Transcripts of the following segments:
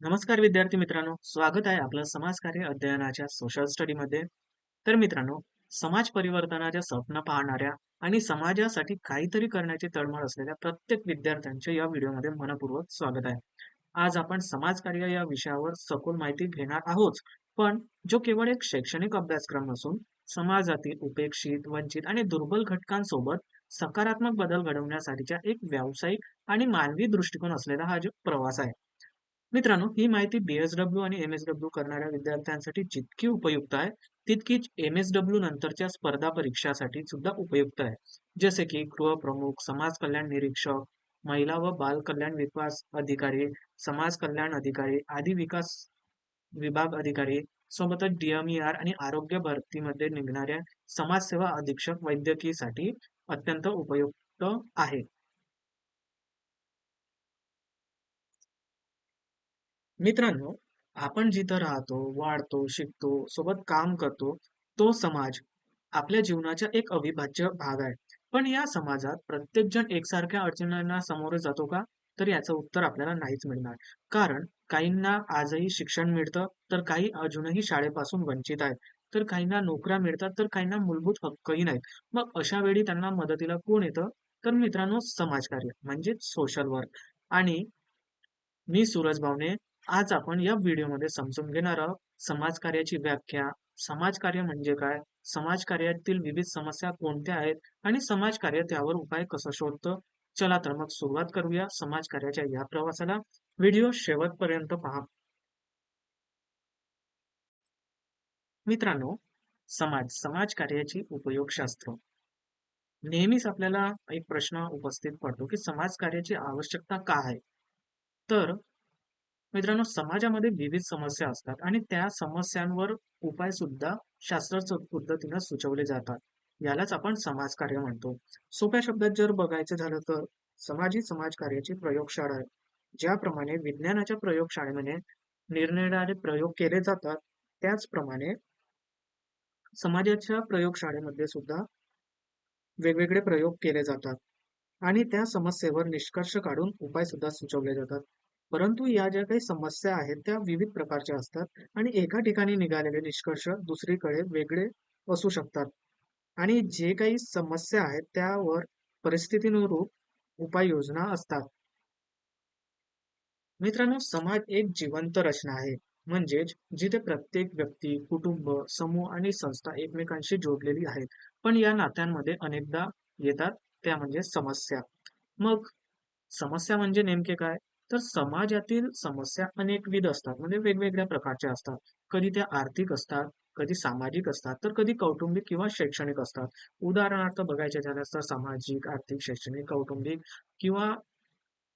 नमस्कार विद्यार्थी मित्रांनो स्वागत आहे आपलं समाजकार्य अध्ययनाच्या सोशल स्टडीमध्ये तर मित्रांनो समाज परिवर्तनाच्या स्वप्न पाहणाऱ्या आणि समाजासाठी काहीतरी करण्याची तळमळ असलेल्या प्रत्येक विद्यार्थ्यांचे या व्हिडिओमध्ये मनपूर्वक स्वागत आहे. आज आपण समाजकार्य या विषयावर सखोल माहिती घेणार आहोत. पण जो केवळ एक शैक्षणिक अभ्यासक्रम नसून समाजातील उपेक्षित वंचित आणि दुर्बल घटकांसोबत सकारात्मक बदल घडवण्यासाठीच्या एक व्यावसायिक आणि मानवी दृष्टिकोन असलेला हा जो प्रवास आहे मित्रांनो ही माहिती बीएसडब्ल्यू आणि एम एस डब्ल्यू करणाऱ्या विद्यार्थ्यांसाठी जितकी उपयुक्त आहे तितकीच एम एस डब्ल्यू नंतरच्या स्पर्धा परीक्षासाठी सुद्धा उपयुक्त आहे. जसे की गृहप्रमुख समाज कल्याण निरीक्षक महिला व बाल कल्याण विकास अधिकारी समाज कल्याण अधिकारी आदी विकास विभाग अधिकारी सोबतच डीएमईआर आणि आरोग्य भरतीमध्ये निघणाऱ्या समाजसेवा अधीक्षक वैद्यकीसाठी अत्यंत उपयुक्त आहे. मित्रांनो आपण जिथं राहतो वाढतो शिकतो सोबत काम करतो तो समाज आपल्या जीवनाचा एक अविभाज्य भाग आहे. पण या समाजात प्रत्येक जण एकसारख्या अडचणींना सामोरे जातो का? तर याचं उत्तर आपल्याला नाहीच मिळणार. कारण काहींना आजही शिक्षण मिळतं तर काही अजूनही शाळेपासून वंचित आहेत. तर काहींना नोकऱ्या मिळतात तर काहींना मूलभूत हक्कही नाहीत. मग अशा वेळी त्यांना मदतीला कोण येतं? तर मित्रांनो समाजकार्य म्हणजे सोशल वर्क आणि मी सूरज भावने आज आपण या व्हिडिओमध्ये समजून घेणार आहोत समाजकार्याची व्याख्या. समाजकार्य म्हणजे काय? समाजकार्यातील विविध समस्या कोणत्या आहेत? आणि समाजकार्य त्यावर उपाय कसं शोधतं? चला तर मग सुरुवात करूया समाजकार्याच्या या प्रवासाला. व्हिडिओ शेवटपर्यंत पहा. मित्रांनो समाज समाजकार्याची उपयोगशास्त्र. नेहमीच आपल्याला एक प्रश्न उपस्थित पडतो की समाजकार्याची आवश्यकता का आहे? तर मित्रांनो समाजामध्ये विविध समस्या असतात आणि त्या समस्यांवर उपाय सुद्धा शास्त्र पद्धतीनं सुचवले जातात. यालाच आपण समाजकार्य म्हणतो. सोप्या शब्दात जर बघायचं झालं तर समाजी समाजकार्याची प्रयोगशाळा आहे. ज्याप्रमाणे विज्ञानाच्या प्रयोगशाळेमध्ये निरनिराळे प्रयोग केले जातात त्याचप्रमाणे समाजाच्या प्रयोगशाळेमध्ये सुद्धा वेगवेगळे प्रयोग केले जातात. आणि त्या समस्येवर निष्कर्ष काढून उपाय सुद्धा सुचवले जातात. परंतु या ज्या काही समस्या आहेत त्या विविध प्रकारच्या असतात आणि एका ठिकाणी निघालेले निष्कर्ष दुसरीकडे वेगळे असू शकतात. आणि जे काही समस्या आहेत त्यावर परिस्थितीनुरूप उपाययोजना असतात. मित्रांनो समाज एक जिवंत रचना आहे. म्हणजेच जिथे प्रत्येक व्यक्ती कुटुंब समूह आणि संस्था एकमेकांशी जोडलेली आहेत. पण या नात्यांमध्ये अनेकदा येतात त्या म्हणजे समस्या. मग समस्या म्हणजे नेमके काय? तर समाजातील समस्या अनेकविध असतात. म्हणजे वेगवेगळ्या प्रकारच्या असतात. कधी त्या आर्थिक असतात कधी सामाजिक असतात तर कधी कौटुंबिक किंवा शैक्षणिक असतात. उदाहरणार्थ बघायचे झाल्यास तर सामाजिक आर्थिक शैक्षणिक कौटुंबिक किंवा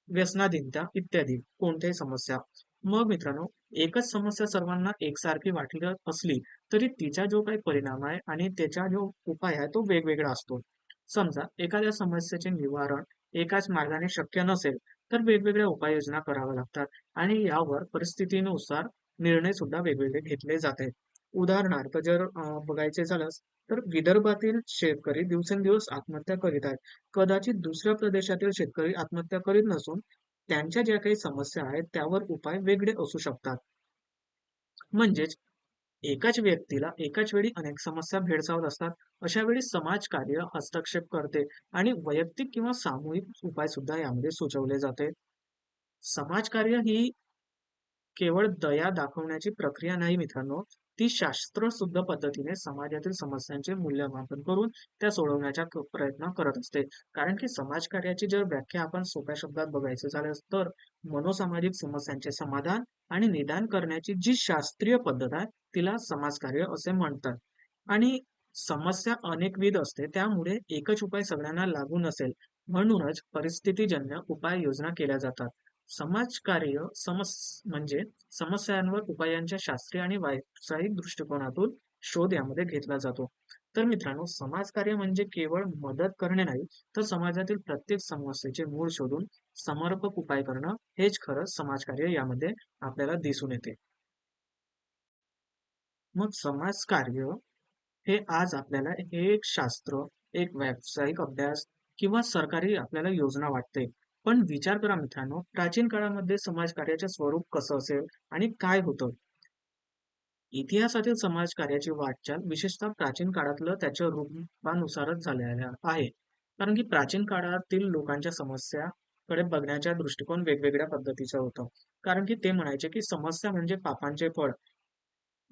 व्यसनाधीनता इत्यादी कोणत्याही समस्या. मग मित्रांनो एकच समस्या सर्वांना एकसारखी वाटली असली तरी तिचा जो काही परिणाम आहे आणि त्याचा जो उपाय आहे तो वेगवेगळा असतो. समजा एखाद्या समस्येचे निवारण एकाच मार्गाने शक्य नसेल तर वेगवेगळ्या उपाययोजना कराव्या लागतात आणि यावर परिस्थितीनुसार निर्णय सुद्धा वेगवेगळे घेतले जाते. उदाहरणार्थ जर बघायचे झाल्यास तर विदर्भातील शेतकरी दिवसेंदिवस आत्महत्या करीत आहेत. कदाचित दुसऱ्या प्रदेशातील शेतकरी आत्महत्या करीत नसून त्यांच्या ज्या काही समस्या आहेत त्यावर उपाय वेगळे असू शकतात. म्हणजेच एकाच व्यक्तीला एकाच वेळी अनेक समस्या भेडसावत असतात. अशा वेळी समाजकार्य हस्तक्षेप करते आणि वैयक्तिक किंवा सामूहिक उपाय सुद्धा यामध्ये सुचवले जाते. समाजकार्य ही केवळ दया दाखवण्याची प्रक्रिया नाही मित्रांनो ती शास्त्रशुद्ध पद्धतीने समाजातील समस्यांचे मूल्यमापन करून त्या सोडवण्याचा प्रयत्न करत असते. कारण की समाजकार्याची जर व्याख्या आपण सोप्या शब्दात बघायचं झाल्यास तर मनोसामाजिक समस्यांचे समाधान आणि निदान करण्याची जी शास्त्रीय पद्धत आहे तिला समाजकार्य असे म्हणतात. आणि समस्या अनेकविध असते त्यामुळे एकच उपाय सगळ्यांना लागू नसेल म्हणूनच परिस्थितीजन्य उपाययोजना केल्या जातात. समाजकार्य समस म्हणजे समस्यांवर उपायांच्या शास्त्रीय आणि व्यावसायिक दृष्टिकोनातून शोध यामध्ये घेतला जातो. तर मित्रांनो समाजकार्य म्हणजे केवळ मदत करणे नाही तर समाजातील प्रत्येक समस्येचे मूळ शोधून समर्पक उपाय करणं हेच खरं समाजकार्य यामध्ये आपल्याला दिसून येते. मग समाजकार्य हे आज आपल्याला हे एक शास्त्र एक व्यावसायिक अभ्यास किंवा सरकारी आपल्याला योजना वाटते पण विचार करा मित्रांनो, प्राचीन काळामध्ये समाजकार्याचे स्वरूप कसं असेल आणि काय होतं? इतिहासातील समाजकार्याची वाटचाल विशेषतः प्राचीन काळातलं त्याच्या रूपानुसारच झालेल्या आहे. कारण की प्राचीन काळातील लोकांच्या समस्याकडे बघण्याचा दृष्टिकोन वेगवेगळ्या पद्धतीचा होता. कारण की ते म्हणायचे की समस्या म्हणजे पापांचे फळ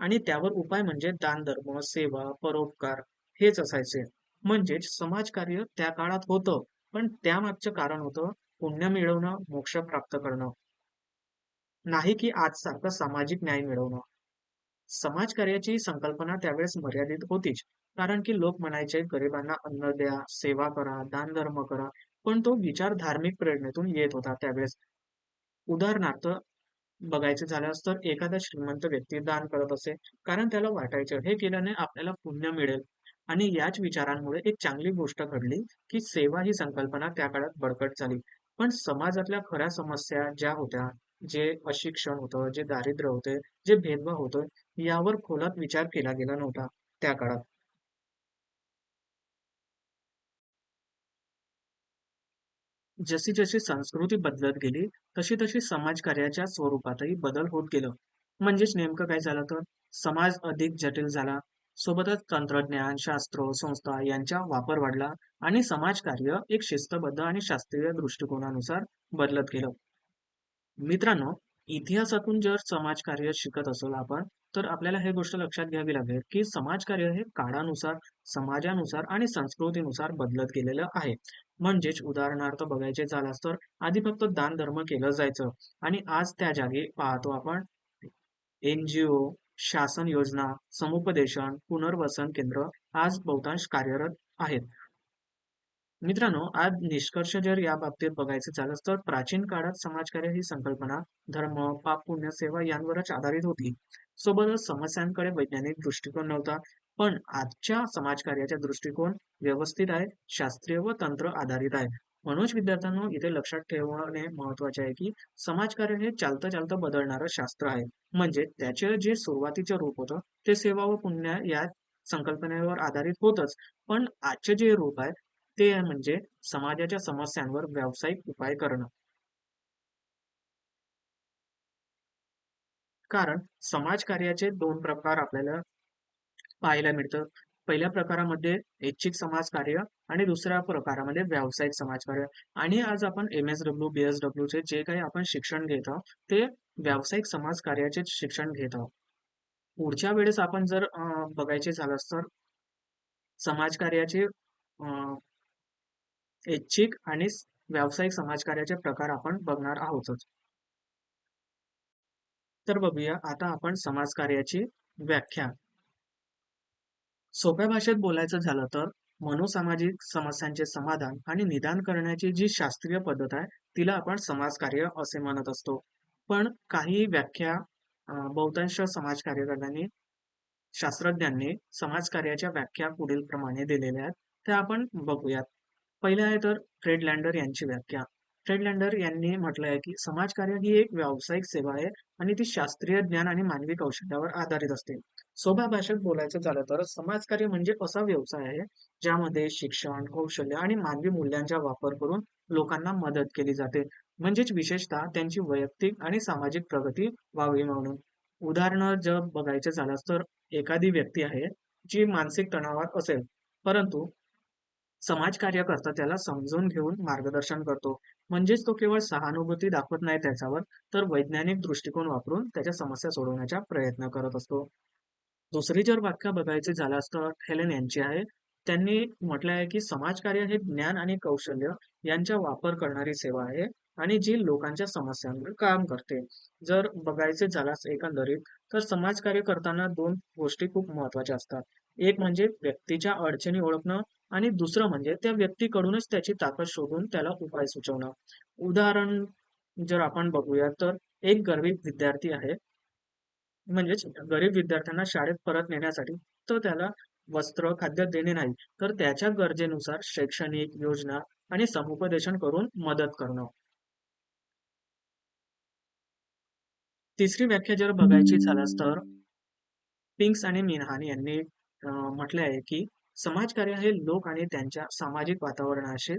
आणि त्यावर उपाय म्हणजे दानधर्म, सेवा, परोपकार हेच असायचे. म्हणजेच समाजकार्य त्या काळात होतं, पण त्यामागचं कारण होतं पुण्य मिळवणं, मोक्ष प्राप्त करणं. नाही की आजसारखं सामाजिक न्याय मिळवणं. समाजकार्याची संकल्पना त्यावेळेस मर्यादित होतीच. कारण की लोक म्हणायचे गरिबांना अन्न द्या, सेवा करा, दानधर्म करा. पण तो विचार धार्मिक प्रेरणेतून येत होता त्यावेळेस. उदाहरणार्थ बघायचं झाल्यास तर एखादा श्रीमंत व्यक्ती दान करत असे, कारण त्याला वाटायचं हे केल्याने आपल्याला पुण्य मिळेल. आणि याच विचारांमुळे एक चांगली गोष्ट घडली, की सेवा ही संकल्पना त्या काळात बळकट झाली. पण समाजातल्या खऱ्या समस्या ज्या होत्या, जे अशिक्षण होतं, जे दारिद्र्य होते, जे भेदभाव होतं, यावर खोलात विचार केला गेला नव्हता त्या काळात. जशी जशी संस्कृती बदलत गेली, तशी तशी समाजकार्याच्या स्वरूपातही बदल होत गेलं. म्हणजेच नेमकं काय झालं तर समाज अधिक जटिल झाला. सोबतच तंत्रज्ञान, शास्त्र, संस्था यांचा वापर वाढला आणि समाजकार्य एक शिस्तबद्ध आणि शास्त्रीय दृष्टिकोनानुसार बदलत गेलं. मित्रांनो, इतिहासातून जर समाजकार्य शिकत असू आपण, तर आपल्याला हे गोष्ट लक्षात घ्यावी लागेल, की समाजकार्य हे काळानुसार, समाजानुसार आणि संस्कृतीनुसार बदलत गेलेलं आहे. म्हणजेच उदाहरणार्थ बघायचे झाल्यास तर आधी फक्त दान धर्म केलं जायचं आणि आज त्या जागी पाहतो आपण एन-जी-ओ, शासन योजना, समुपदेशन, पुनर्वसन केंद्र आज बहुतांश कार्यरत आहेत. मित्रांनो, आज निष्कर्ष जर या बाबतीत बघायचं झालं तर प्राचीन काळात समाजकार्य ही संकल्पना धर्म, पाप, पुण्य, सेवा यांवरच आधारित होती. सोबतच समस्यांकडे वैज्ञानिक दृष्टिकोन नव्हता. पण आजच्या समाजकार्याचा दृष्टिकोन व्यवस्थित आहे, शास्त्रीय व तंत्र आधारित आहे. म्हणूनच विद्यार्थ्यांनो इथे लक्षात ठेवणे महत्त्वाचे आहे की समाजकार्य हे चालतं चालतं बदलणारं शास्त्र आहे. म्हणजे त्याचे जे सुरुवातीचे रूप होतं ते सेवा व पुण्य या संकल्पनेवर आधारित होतच. पण आजचे जे रूप आहे ते म्हणजे समाजाच्या समस्यांवर व्यावसायिक उपाय करणं. कारण समाजकार्याचे दोन प्रकार आपल्याला पाहायला मिळतं. पहिल्या प्रकारामध्ये ऐच्छिक समाजकार्य आणि दुसऱ्या प्रकारामध्ये व्यावसायिक समाजकार्य आणि आज आपण एम-एस-डब्ल्यू, बी-एस-डब्ल्यूचे जे काही आपण शिक्षण घेत आहोत, ते व्यावसायिक समाजकार्याचे शिक्षण घेत आहोत. पुढच्या वेळेस आपण जर बघायचे झालं तर समाजकार्याचे ऐच्छिक आणि व्यावसायिक समाजकार्याचे प्रकार आपण बघणार आहोतच. तर बघूया आता आपण समाजकार्याची व्याख्या. सोप्या भाषेत बोलायचं झालं तर मनोसामाजिक समस्यांचे समाधान आणि निदान करण्याची जी शास्त्रीय पद्धत आहे तिला आपण समाजकार्य असे म्हणत असतो. पण काही व्याख्या बहुतांश समाजकार्यकर्त्यांनी शास्त्रज्ञांनी समाजकार्याच्या व्याख्या पुढील प्रमाणे दिलेल्या आहेत त्या आपण बघूयात. पहिल्या आहे तर फ्रेडलँडर यांची व्याख्या. फ्रेडलँडर यांनी म्हटलं आहे की समाजकार्य ही एक व्यावसायिक सेवा आहे आणि ती शास्त्रीय ज्ञान आणि मानवी कौशल्यावर आधारित असते. सोप्या भाषेत बोलायचं झालं तर समाजकार्य म्हणजे असा व्यवसाय आहे ज्यामध्ये शिक्षण, कौशल्य आणि मानवी मूल्यांचा वापर करून लोकांना मदत केली जाते. म्हणजेच विशेषतः त्यांची वैयक्तिक आणि सामाजिक प्रगती व्हावी म्हणून. उदाहरण जर बघायचं झालं तर एखादी व्यक्ती आहे जी मानसिक तणावात असेल, परंतु समाजकार्य करता त्याला समजून घेऊन मार्गदर्शन करतो. म्हणजेच तो केवळ सहानुभूती दाखवत नाही त्याच्यावर, तर वैज्ञानिक दृष्टिकोन वापरून त्याच्या समस्या सोडवण्याचा प्रयत्न करत असतो. दुसरी जर व्याख्या बघायची झाल्यास तर हेलेन यांची आहे. त्यांनी म्हटलं आहे की समाजकार्य हे ज्ञान आणि कौशल्य यांचा वापर करणारी सेवा आहे आणि जी लोकांच्या समस्यांवर काम करते. जर बघायचे झाल्यास एकंदरीत तर समाजकार्य करताना दोन गोष्टी खूप महत्त्वाच्या असतात. एक म्हणजे व्यक्तीच्या अडचणी ओळखणं आणि दुसरं म्हणजे त्या व्यक्तीकडूनच त्याची ताकद शोधून त्याला उपाय सुचवणं. उदाहरण जर आपण बघूया तर एक गरीब विद्यार्थी आहे. म्हणजेच गरीब विद्यार्थ्यांना शाळेत परत नेण्यासाठी तर त्याला वस्त्र, खाद्य देणे नाही, तर त्याच्या गरजेनुसार शैक्षणिक योजना आणि समुपदेशन करून मदत करणं. तिसरी व्याख्या जर बघायची झाल्यास तर पिंक्स आणि मिनहान यांनी म्हटले आहे की समाजकार्य हे लोक आणि त्यांच्या सामाजिक वातावरणाशी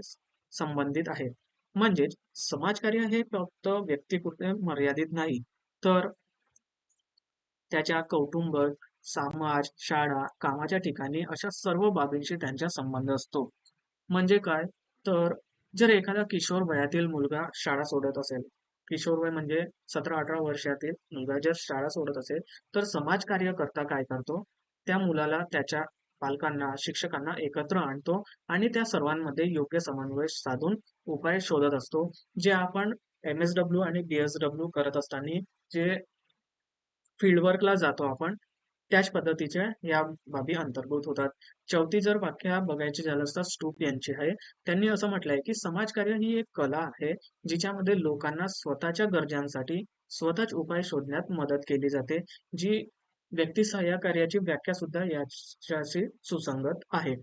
संबंधित आहे. म्हणजेच समाजकार्य हे फक्त व्यक्तीपुरते मर्यादित नाही, तर त्याच्या कौटुंब, समाज, शाळा, कामाच्या ठिकाणी अशा सर्व बाबींशी त्यांचा संबंध असतो. म्हणजे काय? तर जर एखादा किशोर वयातील मुलगा शाळा सोडत असेल, किशोर वय म्हणजे 17-18 वर्षातील मुलगा जर शाळा सोडत असेल, तर समाजकार्यकर्ता काय करतो? त्या मुलाला त्याच्या पालकांना, शिक्षकांना एकत्र आणतो आणि त्या सर्वांमध्ये योग्य समन्वय साधून उपाय शोधत असतो. जे आपण एम-एस-डब्ल्यू आणि बी-एस-डब्ल्यू करत असताना जे फील्डवर्कला जातो आपण, त्याच पद्धतीच्या या बाबी अंतर्भूत होतात. चौथी जर व्याख्या बघायची झाल्यास तर स्टूप यांची आहे. त्यांनी असं म्हटलंय, की समाजकार्य ही एक कला आहे, जिच्यामध्ये लोकांना स्वतःच्या गरजांसाठी स्वतःच उपाय शोधण्यात मदत केली जाते, जी व्यक्ती सहकार्याची व्याख्या सुद्धा याच्याशी सुसंगत आहे.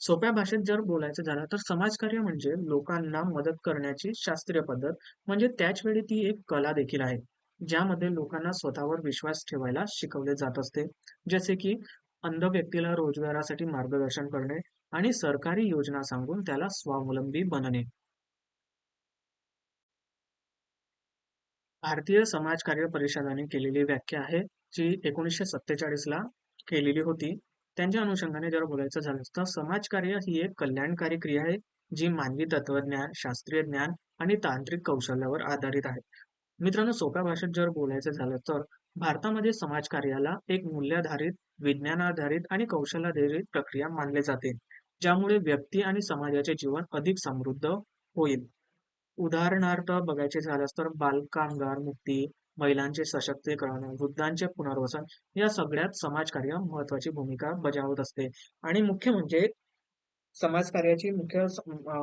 सोप्या भाषेत जर बोलायचं झालं तर समाजकार्य म्हणजे लोकांना मदत करण्याची शास्त्रीय पद्धत, म्हणजे त्याच वेळी ती एक कला देखील आहे, ज्यामध्ये लोकांना स्वतःवर विश्वास ठेवायला शिकवले जात असते. जसे की अंध व्यक्तीला रोजगारासाठी मार्गदर्शन करणे आणि सरकारी योजना सांगून त्याला स्वावलंबी बनणे. भारतीय समाजकार्य परिषदाने केलेली व्याख्या आहे, जी 1947 ला केलेली होती. त्यांच्या अनुषंगाने जर बोलायचं झालं तर समाजकार्य ही एक कल्याणकारी क्रिया आहे, जी मानवी तत्वज्ञान, शास्त्रीय ज्ञान आणि तांत्रिक कौशल्यावर आधारित आहे. मित्रांनो, सोप्या भाषेत जर बोलायचं झालं तर भारतामध्ये समाजकार्याला एक मूल्याधारित, विज्ञानाधारित आणि कौशल्याधारित प्रक्रिया मानले जाते, ज्यामुळे व्यक्ती आणि समाजाचे जीवन अधिक समृद्ध होईल. उदाहरणार्थ बघायचे झाल्यास तर बालकामगार मुक्ती, महिलांचे सशक्तीकरण, वृद्धांचे पुनर्वसन या सगळ्यात समाजकार्य महत्वाची भूमिका बजावत असते. आणि मुख्य म्हणजे समाजकार्याची मुख्य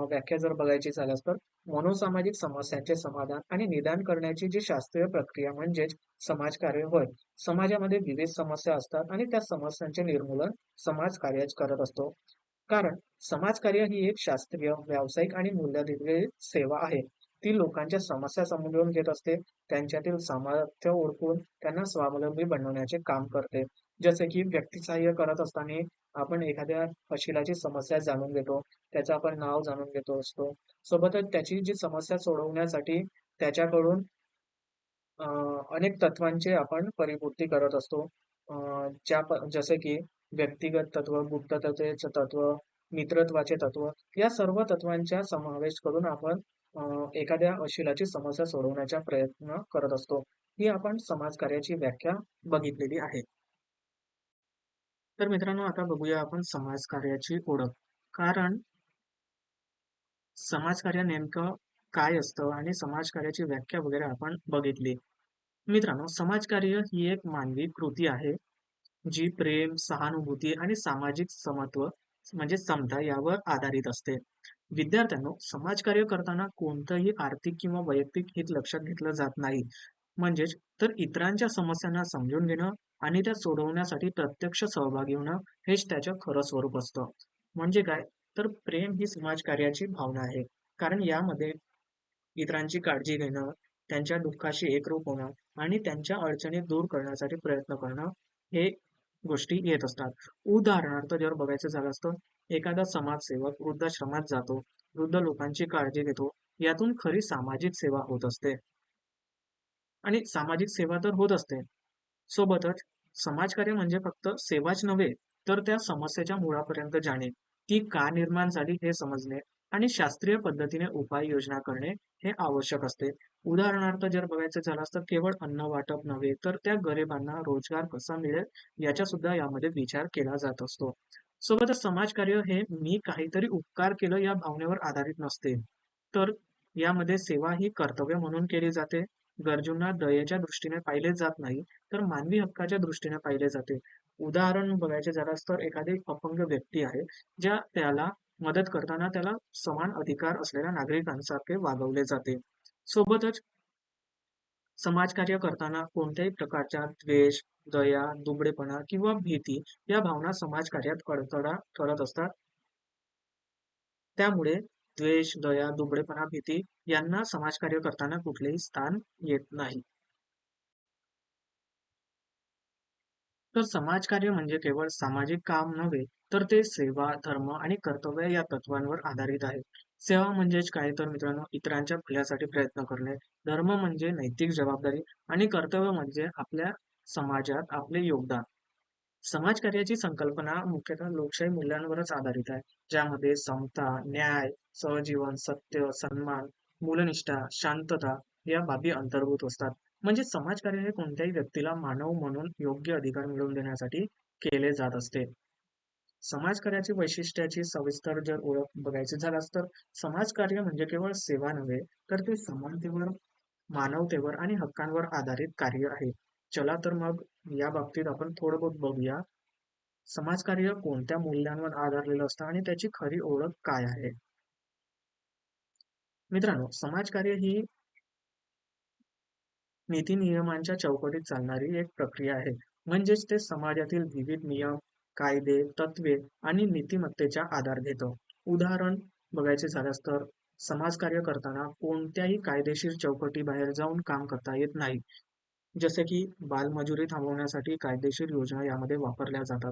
व्याख्या जर बघायची झाल्यास तर मनोसामाजिक समस्यांचे समाधान आणि निदान करण्याची जी शास्त्रीय प्रक्रिया म्हणजेच समाजकार्य होय. समाजामध्ये विविध समस्या असतात आणि त्या समस्यांचे निर्मूलन समाजकार्य करत असतो. कारण समाजकार्य ही एक शास्त्रीय, व्यावसायिक आणि मूल्याधिष्ठित सेवा आहे. ती लोकांच्या समस्या समजून घेत असते, त्यांच्यातील सामर्थ्य ओळखून त्यांना स्वावलंबी बनवण्याचे काम करते. जसे की व्यक्तिसहाय्य करत असताना आपण एखाद्या फशिलाची समस्या जाणून घेतो, त्याचं आपण नाव जाणून घेतो असतो. सोबतच त्याची जी समस्या सोडवण्यासाठी त्याच्याकडून अनेक तत्वांचे आपण परिपूर्ती करत असतो. ज्या जसे की व्यक्तिगत तत्व गुप्ततेचे तत्व मित्रत्वाचे तत्व या सर्व तत्वांचा समावेश करून आपण एखाद्या अशिलाची समस्या सोडवण्याचा प्रयत्न करत असतो. ही आपण समाजकार्याची व्याख्या बघितलेली आहे. तर मित्रांनो, आता बघूया आपण समाजकार्याची ओळख. कारण समाजकार्य नेमकं काय असतं आणि समाजकार्याची व्याख्या वगैरे आपण बघितली. मित्रांनो, समाजकार्य ही एक मानवी कृती आहे, जी प्रेम, सहानुभूती आणि सामाजिक समत्व म्हणजे समता यावर आधारित असते. विद्यार्थ्यांनो, समाजकार्य करताना कोणतंही आर्थिक किंवा वैयक्तिक हित लक्षात घेतलं जात नाही. म्हणजेच तर इतरांच्या समस्यांना समजून घेणं आणि त्या सोडवण्यासाठी प्रत्यक्ष सहभागी होणं हेच त्याचं खरं स्वरूप असतं. म्हणजे काय? तर प्रेम ही समाजकार्याची भावना आहे. कारण यामध्ये इतरांची काळजी घेणं, त्यांच्या दुःखाशी एकरूप होणं आणि त्यांच्या अडचणी दूर करण्यासाठी प्रयत्न करणं, हे गोष्टी येत असतात. उदाहरणार्थ जर बघायचं झालं असतं एखादा समाजसेवक वृद्धाश्रमात जातो, वृद्ध लोकांची काळजी घेतो, यातून खरी सामाजिक सेवा होत असते. आणि सामाजिक सेवा तर होत असते. सोबतच समाजकार्य म्हणजे फक्त सेवाच नव्हे, तर त्या समस्येच्या मुळापर्यंत जाणे, ती का निर्माण झाली हे समजणे आणि शास्त्रीय पद्धतीने उपाययोजना करणे हे आवश्यक असते. उदाहरणार्थ जर बघायचं झालं तर केवळ अन्न वाटप नव्हे, तर त्या गरिबांना रोजगार कसा मिळेल याचा सुद्धा यामध्ये विचार केला जात असतो. सोबतच समाजकार्य हे मी काहीतरी उपकार केलं या भावनेवर आधारित नसते. तर यामध्ये सेवा ही कर्तव्य म्हणून केली जाते. गरजूंना दयेच्या दृष्टीने पाहिले जात नाही, तर मानवी हक्काच्या दृष्टीने पाहिले जाते. उदाहरण बघायचे झाल्यास तर एखादी अपंग व्यक्ती आहे, ज्या त्याला मदत करताना त्याला समान अधिकार असलेल्या नागरिकांसारखे वागवले जाते. सोबतच समाजकार्य करताना कोणत्याही प्रकारच्या द्वेष, दया, दुबळेपणा किंवा भीती या भावना समाजकार्यात अडथळा ठरत असतात. त्यामुळे द्वेष, दया, दुबळेपणा, भीती यांना समाजकार्य करताना कुठलेही स्थान येत नाही. तर समाजकार्य म्हणजे केवळ सामाजिक काम नव्हे, तर ते सेवा, धर्म आणि कर्तव्य या तत्वांवर आधारित आहे. सेवा म्हणजेच काय तर मित्रांनो इतरांच्या भल्यासाठी प्रयत्न करणे. धर्म म्हणजे नैतिक जबाबदारी आणि कर्तव्य म्हणजे आपल्या समाजात आपले योगदान. समाजकार्याची संकल्पना मुख्यतः लोकशाही मूल्यांवरच आधारित आहे, ज्यामध्ये समता, न्याय, सहजीवन, सत्य, सन्मान, मूलनिष्ठा, शांतता या बाबी अंतर्भूत असतात. म्हणजे समाजकार्य हे कोणत्याही व्यक्तीला मानव म्हणून योग्य अधिकार मिळवून देण्यासाठी केले जात असते. समाजकार्याची वैशिष्ट्याची सविस्तर जर ओळख बघायची झाल्यास तर समाजकार्य म्हणजे केवळ सेवा नव्हे, तर ते समानतेवर, मानवतेवर आणि हक्कांवर आधारित कार्य आहे. चला तर मग या बाबतीत आपण थोडं बहुत बघूया. समाजकार्य कोणत्या मूल्यांवर आधारलेलं असतं आणि त्याची खरी ओळख काय आहे? मित्रांनो, समाजकार्य ही नीती नियमांच्या चौकटीत चालणारी एक प्रक्रिया आहे. म्हणजेच ते समाजातील विविध नियम, कायदे, तत्वे आणि नीतिमत्तेचा आधार घेतं. उदाहरण बघायचे झाल्यास तर समाजकार्य करताना कोणत्याही कायदेशीर चौकटी बाहेर जाऊन काम करता येत नाही. जसे की बालमजुरी थांबवण्यासाठी कायदेशीर योजना यामध्ये वापरल्या जातात.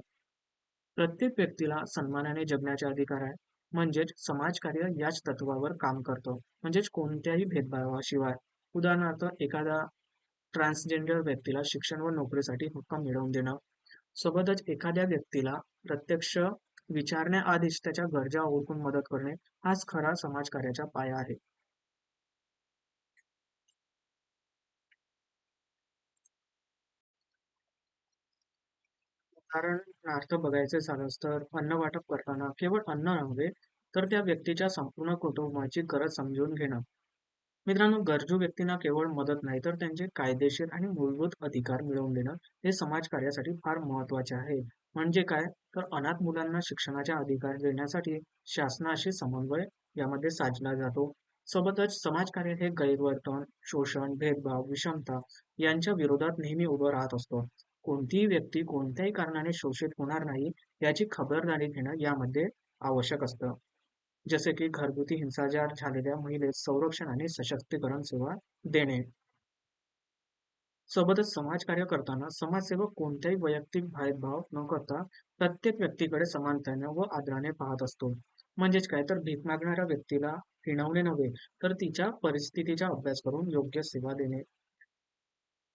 प्रत्येक व्यक्तीला सन्मानाने जगण्याचे अधिकार आहे. म्हणजेच समाजकार्य याच तत्वावर काम करतो म्हणजेच कोणत्याही भेदभावाशिवाय. उदाहरणार्थ एखादा ट्रान्सजेंडर व्यक्तीला शिक्षण व नोकरीसाठी हक्क मिळवून देणं. सोबतच एखाद्या व्यक्तीला प्रत्यक्ष विचारण्याआधीच त्याच्या गरजा ओळखून मदत करणे हाच खरा समाजकार्याचा पाया आहे. उदाहरणार्थ बघायचे झाल्यास तर अन्न वाटप करताना केवळ अन्न नव्हे, तर त्या व्यक्तीच्या संपूर्ण कुटुंबाची गरज समजून घेणं. मित्रांनो, गरजू व्यक्तींना केवळ मदत नाही, तर त्यांचे कायदेशीर आणि मूलभूत अधिकार मिळवून देणं हे समाजकार्यासाठी फार महत्त्वाचे आहे. म्हणजे काय? तर अनाथ मुलांना शिक्षणाचा अधिकार देण्यासाठी शासनाशी समन्वय यामध्ये साधला जातो. सोबतच समाजकार्य हे गैरवर्तन, शोषण, भेदभाव, विषमता यांच्या विरोधात नेहमी उभं राहत असतो कोणतीही व्यक्ती कोणत्याही कारणाने शोषित होणार नाही याची खबरदारी घेणं यामध्ये आवश्यक असतं. जसे की घरगुती हिंसाचार झालेल्या महिलेस संरक्षण आणि सशक्तीकरण सेवा देणे. सोबतच समाजकार्य करताना समाजसेवक कोणत्याही वैयक्तिक भेदभाव न करता प्रत्येक व्यक्तीकडे समानतेने व आदराने पाहत असतो. म्हणजेच काय तर भीक मागणाऱ्या व्यक्तीला हिणवणे नव्हे, तर तिच्या परिस्थितीचा अभ्यास करून योग्य सेवा देणे.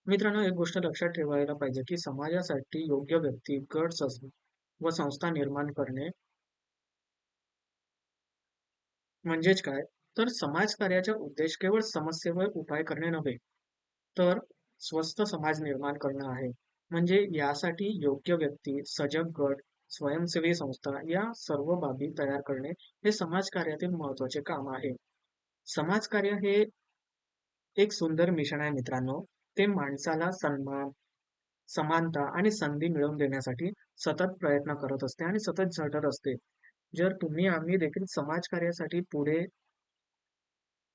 मित्रांनो, एक गोष्ट लक्षात ठेवायला पाहिजे की समाजासाठी योग्य व्यक्ती, गट व संस्था निर्माण करणे म्हणजेच काय? तर समाजकार्याचा उद्देश केवळ समस्येवर उपाय करणे नव्हे, तर स्वस्थ समाज निर्माण करणं आहे. म्हणजे यासाठी योग्य व्यक्ती, सजग गट, स्वयंसेवी संस्था या सर्व बाबी तयार करणे हे समाजकार्यातील महत्त्वाचे काम आहे. समाजकार्य हे एक सुंदर मिशन आहे मित्रांनो. ते माणसाला सन्मान, समानता आणि संधी मिळवून देण्यासाठी सतत प्रयत्न करत असते आणि सतत झटत असते. जर तुम्ही आम्ही देखील समाजकार्यासाठी पुढे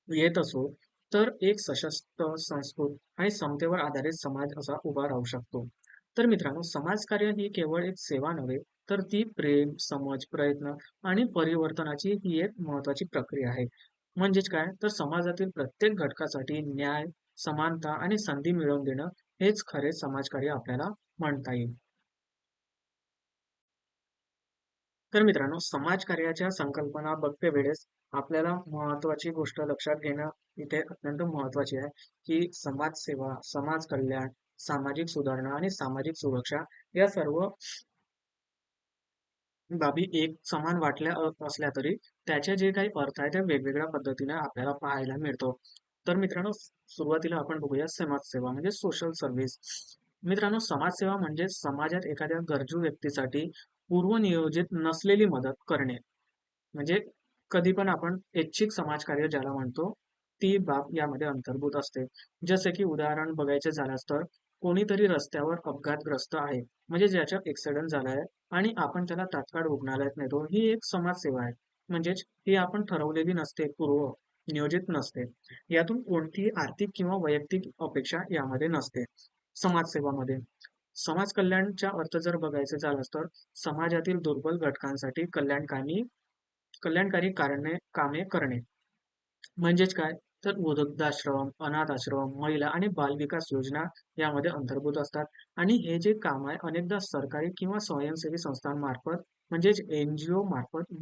येत असो, तर एक सशक्त, संस्कृत आणि समतेवर आधारित समाज असा उभा राहू शकतो. तर मित्रांनो, समाजकार्य ही केवळ एक सेवा नव्हे, तर ती प्रेम, समज, प्रयत्न आणि परिवर्तनाची ही एक महत्त्वाची प्रक्रिया आहे. म्हणजेच काय? तर समाजातील प्रत्येक घटकासाठी न्याय, समानता आणि संधी मिळवून देणं हेच खरे समाजकार्य आपल्याला म्हणता येईल. तर मित्रांनो, समाजकार्याच्या संकल्पना बघते वेळेस आपल्याला महत्वाची गोष्ट लक्षात घेणं इथे अत्यंत महत्वाची आहे, की समाजसेवा, समाज कल्याण, सामाजिक सुधारणा आणि सामाजिक सुरक्षा या सर्व बाबी एक समान वाटल्या असल्या तरी त्याचे जे काही अर्थ आहे ते वेगवेगळ्या पद्धतीने आपल्याला पाहायला मिळतो. तर मित्रांनो, सुरुवातीला आपण बघूया समाजसेवा म्हणजे सोशल सर्व्हिस. मित्रांनो, समाजसेवा म्हणजे समाजात एखाद्या गरजू व्यक्तीसाठी पूर्वनियोजित नसलेली मदत करणे. म्हणजे कधी पण आपण ऐच्छिक समाजकार्य ज्याला म्हणतो, ती बाब यामध्ये अंतर्भूत असते. जसे की उदाहरण बघायचे झाल्यास तर कोणीतरी रस्त्यावर अपघातग्रस्त आहे, म्हणजे ज्याचा एक्सिडेंट झाला आहे आणि आपण त्याला तात्काळ रुग्णालयात नेतो, ही एक समाजसेवा आहे. म्हणजेच ही आपण ठरवलेली नसते, पूर्व नियोजित नसते. यातून कोणतीही आर्थिक किंवा वैयक्तिक अपेक्षा यामध्ये नसते समाजसेवामध्ये. समाज कल्याणचा अर्थ जर बघायचं झालं तर समाजातील दुर्बल घटकांसाठी कल्याणकारी कल्याणकारी कारणे कामे करणे. म्हणजेच काय? तर वृद्धाश्रम, अनाथ आश्रम, महिला आणि बालविकास योजना यामध्ये अंतर्भूत असतात आणि हे जे काम आहे अनेकदा सरकारी किंवा स्वयंसेवी संस्थांमार्फत म्हणजेच एन-जी-ओ मार्फत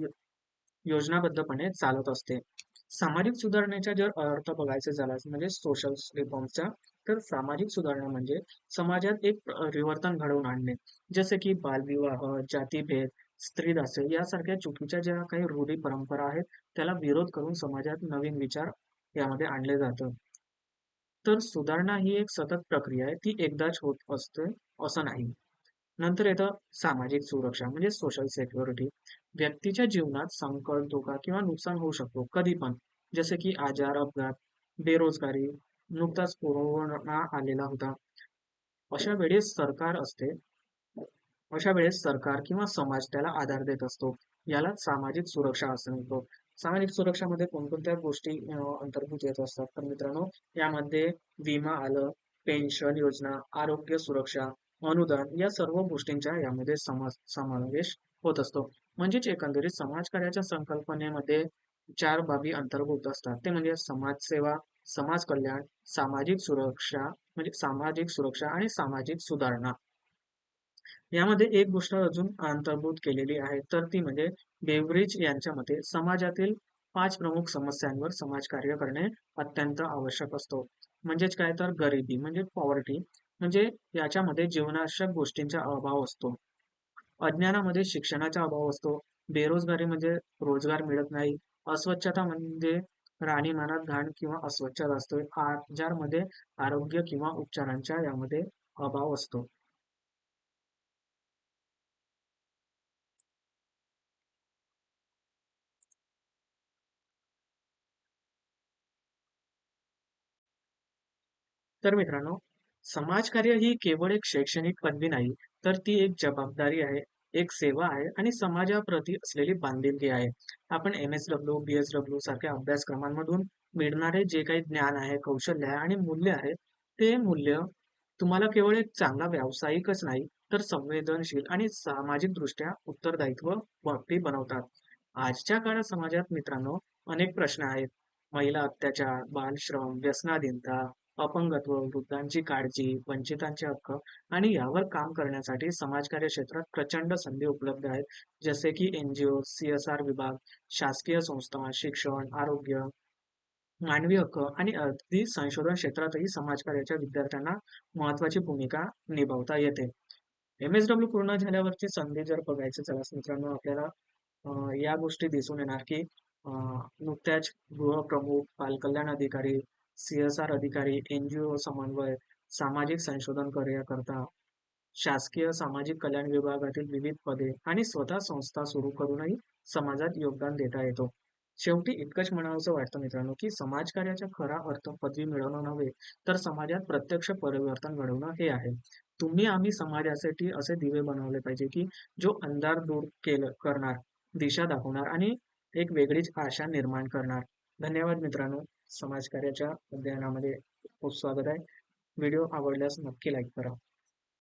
योजनाबद्धपणे चालत असते सामाजिक सुधारण्याच्या जर अर्थ बघायचा झाला म्हणजे सोशल रिफॉर्मचा तर सामाजिक सुधारणा म्हणजे समाजात एक परिवर्तन घडवून आणणे. जसे की बालविवाह जातीभेद स्त्रीदास्य यासारख्या चुकीच्या ज्या काही रूढी परंपरा आहेत त्याला विरोध करून समाजात नवीन विचार यामध्ये आणले जातं. तर सुधारणा ही एक सतत प्रक्रिया आहे ती एकदाच होत असते असं नाही. नंतर येतं सामाजिक सुरक्षा म्हणजे सोशल सेक्युरिटी व्यक्तीच्या जीवनात संकट धोका किंवा नुकसान होऊ शकतो. कधी पण. जसे की आजार अपघात बेरोजगारी नुकताच कोरोना आलेला होता. अशा वेळेस सरकार असते. अशा वेळेस सरकार किंवा समाज त्याला आधार देत असतो. याला सामाजिक सुरक्षा असं म्हणतो. सामाजिक सुरक्षामध्ये कोणकोणत्या गोष्टी अंतर्भूत येत असतात? तर मित्रांनो यामध्ये विमा आलं पेन्शन योजना आरोग्य सुरक्षा अनुदान या सर्व गोष्टींचा यामध्ये समावेश होत असतो. म्हणजेच एकंदरीत समाजकार्याच्या संकल्पनेमध्ये चार बाबी अंतर्भूत असतात. ते म्हणजे समाजसेवा समाज कल्याण सामाजिक सुरक्षा म्हणजे सामाजिक सुरक्षा आणि सामाजिक सुधारणा. यामध्ये एक गोष्ट अजून अंतर्भूत केलेली आहे तर ती म्हणजे बेवरेज यांच्या मते समाजातील पाच प्रमुख समस्यांवर समाजकार्य करणे अत्यंत आवश्यक असतो. म्हणजेच काय? तर गरिबी म्हणजे पॉवर्टी म्हणजे याच्यामध्ये जीवनावश्यक गोष्टींचा अभाव असतो. अज्ञानामध्ये शिक्षणाचा अभाव असतो. बेरोजगारी म्हणजे रोजगार मिळत नाही. अस्वच्छता म्हणजे राहणीमानात घाण किंवा अस्वच्छता असतो आजारमध्ये आरोग्य किंवा उपचारांच्या यामध्ये अभाव असतो. तर मित्रांनो समाजकार्य ही केवळ एक शैक्षणिक पदवी नाही तर ती एक जबाबदारी आहे एक सेवा आहे आणि समाजाप्रती असलेली बांधिलकी आहे. आपण M S W B S W सारख्या अभ्यासक्रमांमधून मिळणारे जे काही ज्ञान आहे कौशल्य आहे आणि मूल्य आहे ते मूल्य तुम्हाला केवळ एक चांगला व्यावसायिकच नाही तर संवेदनशील आणि सामाजिक दृष्ट्या उत्तरदायित्व व्यक्ती बनवतात. आजच्या काळात समाजात मित्रांनो अनेक प्रश्न आहेत. महिला अत्याचार बालश्रम व्यसनाधीनता अपंगत्व वृद्धांची काळजी वंचितांचे हक्क आणि यावर काम करण्यासाठी समाजकार्य क्षेत्रात प्रचंड संधी उपलब्ध आहेत. जसे की एनजीओ सी एस आर विभाग शासकीय संस्था शिक्षण आरोग्य मानवी हक्क आणि अगदी संशोधन क्षेत्रातही समाजकार्याच्या विद्यार्थ्यांना महत्वाची भूमिका निभावता येते. एम एस डब्ल्यू पूर्ण झाल्यावरची संधी जर बघायची झाल्यास मित्रांनो आपल्याला या गोष्टी दिसून येणार की नुकत्याच गृहप्रमुख बालकल्याण अधिकारी सीएसआर अधिकारी एनजीओ समन्वय सामाजिक संशोधन करता शासकीय सामाजिक कल्याण विभागातील विविध पदे आणि स्वतः संस्था सुरू करूनही समाजात योगदान देता येतो. शेवटी इतकंच म्हणावंसं वाटतं मित्रांनो की समाजकार्याचा खरा अर्थ पदवी मिळवणं नव्हे तर समाजात प्रत्यक्ष परिवर्तन घडवणं हे आहे. तुम्ही आम्ही समाजासाठी असे दिवे बनवले पाहिजे की जो अंधार दूर केलं करणार दिशा दाखवणार आणि एक वेगळीच आशा निर्माण करणार. धन्यवाद मित्रांनो. समाजकार्याच्या अध्ययनामध्ये खूप स्वागत आहे. व्हिडिओ आवडल्यास नक्की लाईक करा.